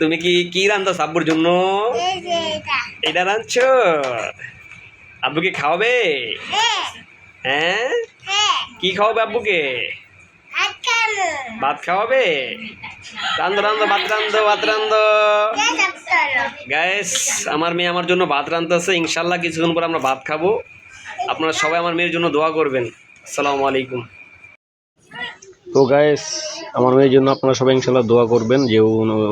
তুমি কি কি রান্ধো আব্বুর জন্য? এটা। রাঁধছো? আব্বুকে খাওয়াবে? হ্যাঁ। হ্যাঁ? হ্যাঁ। কি খাওয়াবে আব্বুকে? ভাত খাওয়াবে? রান্ধো রান্ধো ভাত রান্ধো ভাত রান্ধো। গ্যাস আমার মেয়ে আমার জন্য ভাত রান্ধতেছে ইনশাল্লাহ কিছুক্ষণ পর আমরা ভাত খাব। আপনারা সবাই আমার মেয়ের জন্য দোয়া করবেন। আসসালামু আলাইকুম। তো গায়েস আমার মেয়ের জন্য আপনারা সবাই ইনশাল্লাহ দোয়া করবেন যে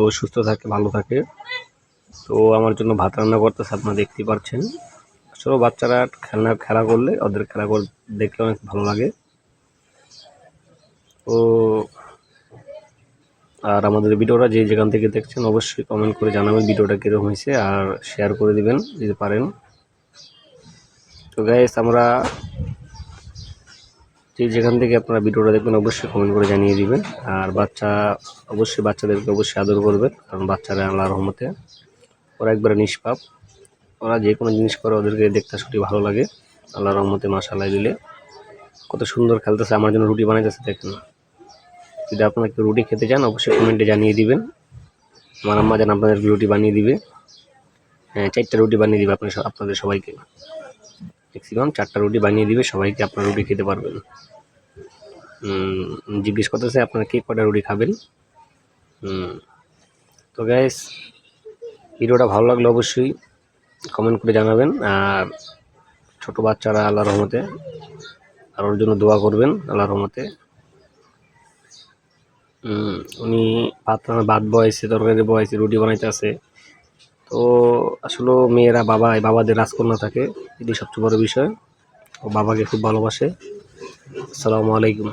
ও সুস্থ থাকে, ভালো থাকে। তো আমার জন্য ভাত রান্না করতেছে, আপনারা দেখতেই পাচ্ছেন। আসলে বাচ্চারা খেলনা, খেলা করলে ওদের খেলা কর, দেখলে অনেক ভালো লাগে। তো আর আমাদের ভিডিওটা যে যেখান থেকে দেখছেন, অবশ্যই কমেন্ট করে জানাবেন ভিডিওটা কীরকম হয়েছে, আর শেয়ার করে দিবেন, যদি পারেন। তো গাইস আমরা যে যেখান থেকে আপনারা ভিডিওটা দেখবেন, অবশ্যই কমেন্ট করে জানিয়ে দিবেন। আর বাচ্চা, অবশ্যই বাচ্চাদেরকে অবশ্যই আদর করবেন, কারণ বাচ্চারা আল্লাহ রহমতে ওরা একবারে নিষ্পাপ। ওরা যে কোনো জিনিস করে ওদেরকে দেখতে সত্যি ভালো লাগে। আল্লাহ রহমতে মাসাল্লাহ দিলে। কত সুন্দর খেলতেছে, আমার জন্য রুটি বানাইতেছে, দেখেন। যদি আপনারা রুটি খেতে চান, অবশ্যই কমেন্টে জানিয়ে দিবেন। আমার আম্মা যেন আপনাদের রুটি বানিয়ে দিবে। হ্যাঁ চারটা রুটি বানিয়ে দিবে আপনার আপনাদের সবাইকে। ম্যাক্সিমাম চারটা রুটি বানিয়ে দিবে সবাইকে আপনার রুটি খেতে পারবেন? জিজ্ঞেস করতেছে, আপনারা কে কটা রুটি খাবেন? তো গ্যাস ভিডিওটা ভালো লাগলে অবশ্যই কমেন্ট করে জানাবেন, আর ছোট বাচ্চারা আল্লাহ রহমতে আর ওর জন্য দোয়া করবেন আল্লাহ রহমতে। উনি ভাত রান্না ভাত তরকারি বয়েছে রুটি বানাইতে আছে। তো আসলে মেয়েরা বাবা বাবাদের রাজকন্যা থাকে এটি সবচেয়ে বড় বিষয়। ও বাবাকে খুব ভালোবাসে। আসসালামু আলাইকুম।